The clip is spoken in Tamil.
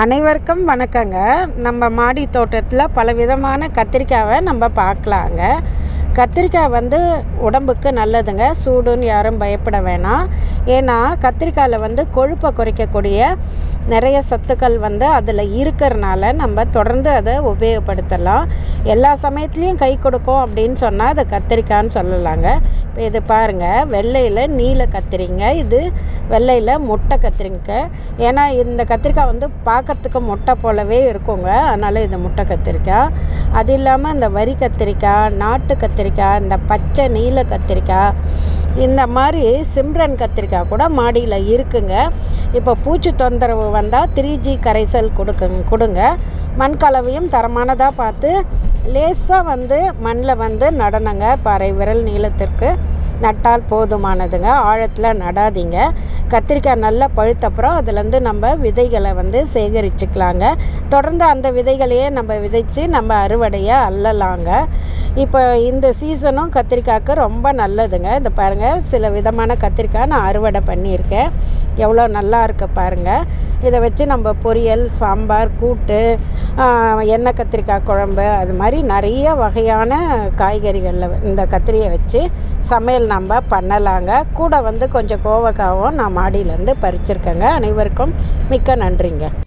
அனைவருக்கும் வணக்கங்க. நம்ம மாடி தோட்டத்தில் பலவிதமான கத்திரிக்காவை நம்ம பார்க்கலாங்க. கத்திரிக்காய் வந்து உடம்புக்கு நல்லதுங்க. சூடுன்னு யாரும் பயப்பட வேணாம். ஏன்னா கத்திரிக்காயில் வந்து கொழுப்பை குறைக்கக்கூடிய நிறைய சத்துக்கள் வந்து அதில் இருக்கிறனால நம்ம தொடர்ந்து அதை உபயோகப்படுத்தலாம். எல்லா சமயத்துலேயும் கை கொடுக்கும் அப்படின்னு சொன்னால் அது கத்திரிக்காய்ன்னு சொல்லலாங்க. இப்போ இது பாருங்கள் வெள்ளையில் நீல கத்திரிங்க இது வெள்ளையில் முட்டை கத்திரிங்க. ஏன்னா இந்த கத்திரிக்காய் வந்து பார்க்கறதுக்கு முட்டை போலவே இருக்குங்க. அதனால் இது முட்டை கத்திரிக்காய். அது இல்லாமல் இந்த வரி கத்திரிக்காய் நாட்டு கத்திரிக்காய் இந்த பச்சை நீல கத்திரிக்காய் இந்த மாதிரி சிம்ரன் கத்திரிக்காய் கூட மாடியில் இருக்குங்க. இப்போ பூச்சி தொந்தரவு வந்தால் த்ரீ ஜி கரைசல் கொடுக்குங்க கொடுங்க. மண் கலவையும் தரமானதாக பார்த்து லேசாக வந்து மண்ணில் வந்து நடனங்க பறை விரல் நீளத்திற்கு நட்டால் போதுமானதுங்க. ஆழத்தில் நடாதீங்க. கத்திரிக்காய் நல்லா பழுத்தப்புறம் அதுலேருந்து நம்ம விதைகளை வந்து சேகரிச்சுக்கலாங்க. தொடர்ந்து அந்த விதைகளையே நம்ம விதைச்சு நம்ம அறுவடையை அள்ளலாங்க இப்போ இந்த சீசனும் கத்திரிக்காய்க்கு ரொம்ப நல்லதுங்க. இந்த பாருங்கள் சில விதமான கத்திரிக்காய் நான் அறுவடை பண்ணியிருக்கேன். எவ்வளோ நல்லா இருக்கு பாருங்கள் இதை வச்சு நம்ம பொரியல் சாம்பார் கூட்டு எண்ணெய் கத்திரிக்காய் குழம்பு அது மாதிரி நிறைய வகையான காய்கறிகளில் இந்த கத்திரியை வச்சு சமையல் நம்ம பண்ணலாங்க. கூட வந்து கொஞ்சம் கோவக்காவும் நான் மாடியிலேருந்து பறிச்சிருக்கேங்க. அனைவருக்கும் மிக்க நன்றிங்க.